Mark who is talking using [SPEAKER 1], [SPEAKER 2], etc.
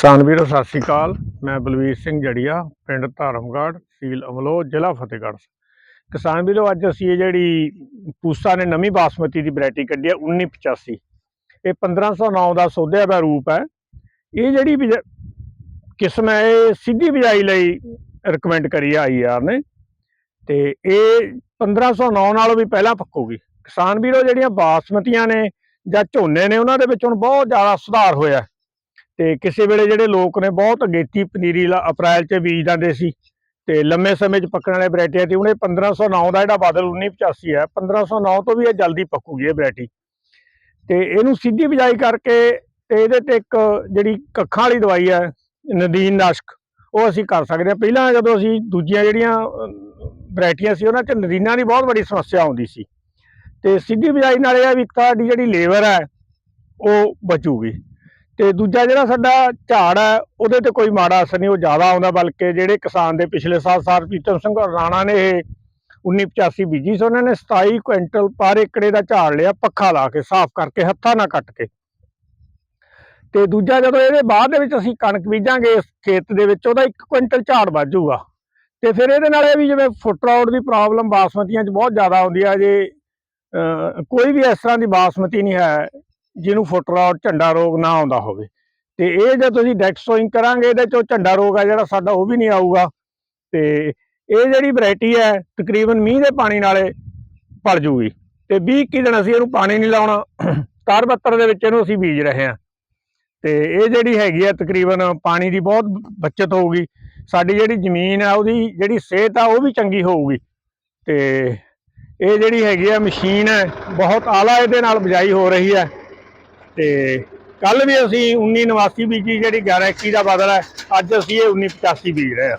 [SPEAKER 1] ਕਿਸਾਨ ਵੀਰੋ, ਸਤਿ ਸ਼੍ਰੀ ਅਕਾਲ। ਮੈਂ ਬਲਵੀਰ ਸਿੰਘ ਜੜੀਆ, ਪਿੰਡ ਧਰਮਗੜ੍ਹ, ਸੀਲ ਅਮਲੋ ਜ਼ਿਲ੍ਹਾ ਫਤਿਹਗੜ੍ਹ। ਕਿਸਾਨ ਵੀਰੋ, ਅੱਜ ਅਸੀਂ ਇਹ ਜਿਹੜੀ ਪੂਸਾ ਨੇ ਨਵੀਂ ਬਾਸਮਤੀ ਦੀ ਵੈਰਾਈਟੀ ਕੱਢੀ ਹੈ 1985 ਇਹ 1509 ਦਾ ਸੋਧਿਆ ਦਾ ਰੂਪ ਹੈ। ਇਹ ਜਿਹੜੀ ਬਿਜ- ਕਿਸਮ ਹੈ, ਇਹ ਸਿੱਧੀ ਬਿਜਾਈ ਲਈ ਰეკਮੈਂਡ ਕਰੀ ਹੈ ਆਈਆਰ ਨੇ। ਤੇ ਇਹ 1509 ਨਾਲੋਂ ਵੀ ਪਹਿਲਾਂ ਪੱਕੂਗੀ। ਕਿਸਾਨ ਵੀਰੋ, ਜਿਹੜੀਆਂ ਬਾਸਮਤੀਆਂ ਨੇ ਜਾਂ ਝੋਨੇ ਨੇ, ਉਹਨਾਂ ਦੇ ਵਿੱਚ ਹੁਣ ਬਹੁਤ ਜ਼ਿਆਦਾ ਸੁਧਾਰ ਹੋਇਆ ਤੇ ਕਿਸੇ ਵੇਲੇ ਜਿਹੜੇ ਲੋਕ ਨੇ ਬਹੁਤ ਅਗੇਤੀ ਪਨੀਰੀ ਲਾ ਅਪ੍ਰੈਲ 'ਚ ਬੀਜ ਦਿੰਦੇ ਸੀ ਤੇ ਲੰਮੇ ਸਮੇਂ 'ਚ ਪੱਕਣ ਵਾਲੇ ਵੈਰਾਈਟੀਆਂ ਤੇ ਉਹਨੇ 1509 ਦਾ ਜਿਹੜਾ ਬਾਦਲ 1985 ਹੈ 1509 ਤੋਂ ਵੀ ਇਹ ਜਲਦੀ ਪੱਕੂਗੀ ਇਹ ਵੈਰਾਈਟੀ। ਤੇ ਇਹਨੂੰ ਸਿੱਧੀ ਬਿਜਾਈ ਕਰਕੇ ਤੇ ਇਹਦੇ ਤੇ ਇੱਕ ਜਿਹੜੀ ਕੱਖਾਂ ਵਾਲੀ ਦਵਾਈ ਹੈ, ਨਦੀਨ ਨਾਸ਼ਕ, ਉਹ ਅਸੀਂ ਕਰ ਸਕਦੇ ਹਾਂ। ਪਹਿਲਾਂ ਜਦੋਂ ਅਸੀਂ ਦੂਜੀਆਂ ਜਿਹੜੀਆਂ ਵੈਰਾਈਟੀਆਂ ਸੀ, ਉਹਨਾਂ 'ਚ ਨਦੀਨਾਂ ਦੀ ਬਹੁਤ ਵੱਡੀ ਸਮੱਸਿਆ ਆਉਂਦੀ ਸੀ। ਤੇ ਸਿੱਧੀ ਬਿਜਾਈ ਨਾਲ ਇਹ ਵੀ ਇੱਕ ਤੁਹਾਡੀ ਜਿਹੜੀ ਲੇਬਰ ਹੈ, ਉਹ ਬਚੂਗੀ। ਤੇ ਦੂਜਾ ਜਿਹੜਾ ਸਾਡਾ ਝਾੜ ਹੈ ਉਹਦੇ ਤੇ ਕੋਈ ਮਾੜਾ ਅਸਰ ਨਹੀਂ ਉਹ ਜ਼ਿਆਦਾ ਆਉਂਦਾ ਬਲਕਿ ਜਿਹੜੇ ਕਿਸਾਨ ਦੇ ਪਿਛਲੇ ਸਾਲ ਸਾਲ ਪ੍ਰੀਤਮ ਸਿੰਘ ਰਾਣਾ ਨੇ ਇਹ 1985 ਬੀਜੀ ਸੀ ਉਹਨਾਂ ਨੇ 27 ਕੁਇੰਟਲ ਪਰ ਏਕੜੇ ਦਾ ਝਾੜ ਲਿਆ ਪੱਖਾ ਲਾ ਕੇ ਸਾਫ਼ ਕਰਕੇ ਹੱਥਾਂ ਨਾਲ ਕੱਟ ਕੇ। ਤੇ ਦੂਜਾ ਜਦੋਂ ਇਹਦੇ ਬਾਅਦ ਦੇ ਵਿੱਚ ਅਸੀਂ ਕਣਕ ਬੀਜਾਂਗੇ ਇਸ ਖੇਤ ਦੇ ਵਿੱਚ ਉਹਦਾ 1 ਕੁਇੰਟਲ ਝਾੜ ਵੱਧ ਤੇ ਫਿਰ ਇਹਦੇ ਨਾਲ ਇਹ ਵੀ ਜਿਵੇਂ ਫੁੱਟ ਰੌਡ ਦੀ ਪ੍ਰੋਬਲਮ ਬਾਸਮਤੀਆਂ 'ਚ ਬਹੁਤ ਜ਼ਿਆਦਾ ਆਉਂਦੀ ਆ ਜੇ ਅਹ, ਕੋਈ ਵੀ ਇਸ ਤਰ੍ਹਾਂ ਦੀ ਬਾਸਮਤੀ ਨਹੀਂ ਹੈ ਜਿਹਨੂੰ ਫੁੱਟ ਰੌਟ ਝੰਡਾ ਰੋਗ ਨਾ ਆਉਂਦਾ ਹੋਵੇ। ਤੇ ਇਹ ਜੇ ਤੁਸੀਂ ਡੈਕਟ ਸੋਇੰਗ ਕਰਾਂਗੇ, ਇਹਦੇ ਚੋਂ ਝੰਡਾ ਰੋਗ ਆ ਜਿਹੜਾ ਸਾਡਾ ਉਹ ਵੀ ਨਹੀਂ ਆਊਗਾ। ਤੇ ਇਹ ਜਿਹੜੀ ਵੈਰਾਈਟੀ ਹੈ, ਤਕਰੀਬਨ ਮੀਂਹ ਦੇ ਪਾਣੀ ਨਾਲੇ ਪੜ ਜੂਗੀ। ਤੇ 20 21 ਦਿਨ ਅਸੀਂ ਇਹਨੂੰ ਪਾਣੀ ਨਹੀਂ ਲਾਉਣਾ। 72 ਦੇ ਵਿੱਚ ਇਹਨੂੰ ਅਸੀਂ ਬੀਜ ਰਹੇ ਹਾਂ। ਤੇ ਇਹ ਜਿਹੜੀ ਹੈਗੀ ਆ, ਤਕਰੀਬਨ ਪਾਣੀ ਦੀ ਬਹੁਤ ਬਚਤ ਹੋਊਗੀ। ਸਾਡੀ ਜਿਹੜੀ ਜ਼ਮੀਨ ਆ, ਉਹਦੀ ਜਿਹੜੀ ਸਿਹਤ ਆ, ਉਹ ਵੀ ਚੰਗੀ ਹੋਊਗੀ। ਤੇ ਇਹ ਜਿਹੜੀ ਹੈਗੀ ਆ, ਮਸ਼ੀਨ ਹੈ, ਬਹੁਤ ਆਲਾ ਇਹਦੇ ਨਾਲ ਬਿਜਾਈ ਹੋ ਰਹੀ ਹੈ। ਤੇ ਕੱਲ ਵੀ ਅਸੀਂ 1989 ਬੀਜੀ ਜਿਹੜੀ 1121 ਦਾ ਬਦਲ ਹੈ, ਅੱਜ ਅਸੀਂ ਇਹ 1985 ਬੀਜ ਰਹੇ ਹਾਂ।